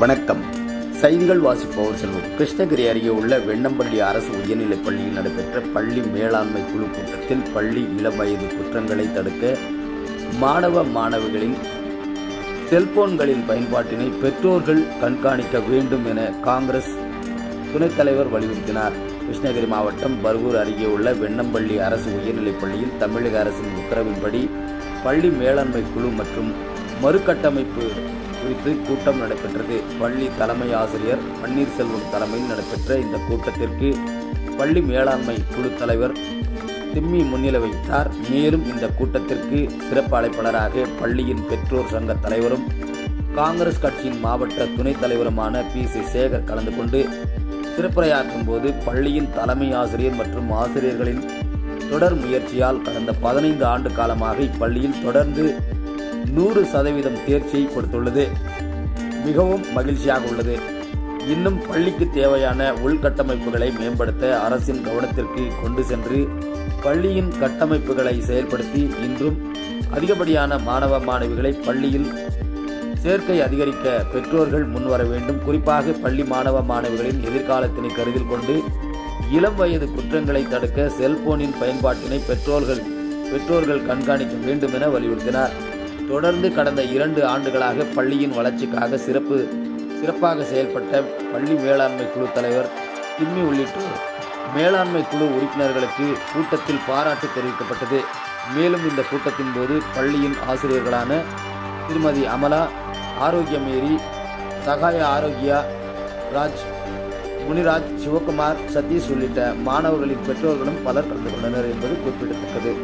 வணக்கம். செய்திகள் வாசிப்பவர் செல்வம். கிருஷ்ணகிரி அருகே உள்ள வெண்ணம்பள்ளி அரசு உயர்நிலைப் பள்ளியில் நடைபெற்ற பள்ளி மேலாண்மை குழு கூட்டத்தில் பள்ளி இளம் வயது குற்றங்களை தடுக்க மாணவ மாணவிகளின் செல்போன்களின் பயன்பாட்டினை பெற்றோர்கள் கண்காணிக்க வேண்டும் என காங்கிரஸ் துணைத் தலைவர் வலியுறுத்தினார். கிருஷ்ணகிரி மாவட்டம் பர்கூர் அருகே உள்ள வெண்ணம்பள்ளி அரசு உயர்நிலைப் பள்ளியில் தமிழக அரசின் உத்தரவின்படி பள்ளி மேலாண்மை குழு மற்றும் மறுகட்டமைப்பு குறித்து கூட்டம் நடைபெற்றது. பள்ளி தலைமை ஆசிரியர் பன்னீர்செல்வம் தலைமையில் நடைபெற்ற இந்த கூட்டத்திற்கு பள்ளி மேலாண்மை குழு தலைவர் திம்மி முன்னிலை வைத்தார். மேலும் இந்த கூட்டத்திற்கு சிறப்பு அழைப்பாளராக பள்ளியின் பெற்றோர் சங்க தலைவரும் காங்கிரஸ் கட்சியின் மாவட்ட துணைத் தலைவருமான பி. சி. சேகர் கலந்து கொண்டு சிறப்புரையாற்றும் போது பள்ளியின் தலைமை ஆசிரியர் மற்றும் ஆசிரியர்களின் தொடர் முயற்சியால் கடந்த பதினைந்து ஆண்டு காலமாக இப்பள்ளியில் தொடர்ந்து நூறு சதவீதம் தேர்ச்சியை கொடுத்துள்ளது. மிகவும் மகிழ்ச்சியாக உள்ளது. இன்னும் பள்ளிக்கு தேவையான உள்கட்டமைப்புகளை மேம்படுத்த அரசின் கவனத்திற்கு கொண்டு சென்று பள்ளியின் கட்டமைப்புகளை செயல்படுத்தி இன்றும் அதிகப்படியான மாணவ மாணவிகளை பள்ளியில் சேர்க்கை அதிகரிக்க பெற்றோர்கள் முன்வர வேண்டும். குறிப்பாக பள்ளி மாணவ மாணவிகளின் எதிர்காலத்தினை கருத்தில் கொண்டு இளம் வயது குற்றங்களை தடுக்க செல்போனின் பயன்பாட்டினை பெற்றோர்கள் பெற்றோர்கள் கண்காணிக்க வேண்டும் என வலியுறுத்தினார். தொடர்ந்து கடந்த இரண்டு ஆண்டுகளாக பள்ளியின் வளர்ச்சிக்காக சிறப்பு சிறப்பாக செயல்பட்ட பள்ளி மேலாண்மை குழு தலைவர் திம்மி உள்ளிட்டோர் மேலாண்மை குழு உறுப்பினர்களுக்கு கூட்டத்தில் பாராட்டு தெரிவிக்கப்பட்டது. மேலும் இந்த கூட்டத்தின் போது பள்ளியின் ஆசிரியர்களான திருமதி அமலா ஆரோக்கியமேரி சகாய ஆரோக்கியா ராஜ் முனிராஜ் சிவகுமார் சதீஷ் உள்ளிட்ட மாணவர்களின் பெற்றோர்களும் பலர் கலந்து கொண்டனர் என்பது குறிப்பிடத்தக்கது.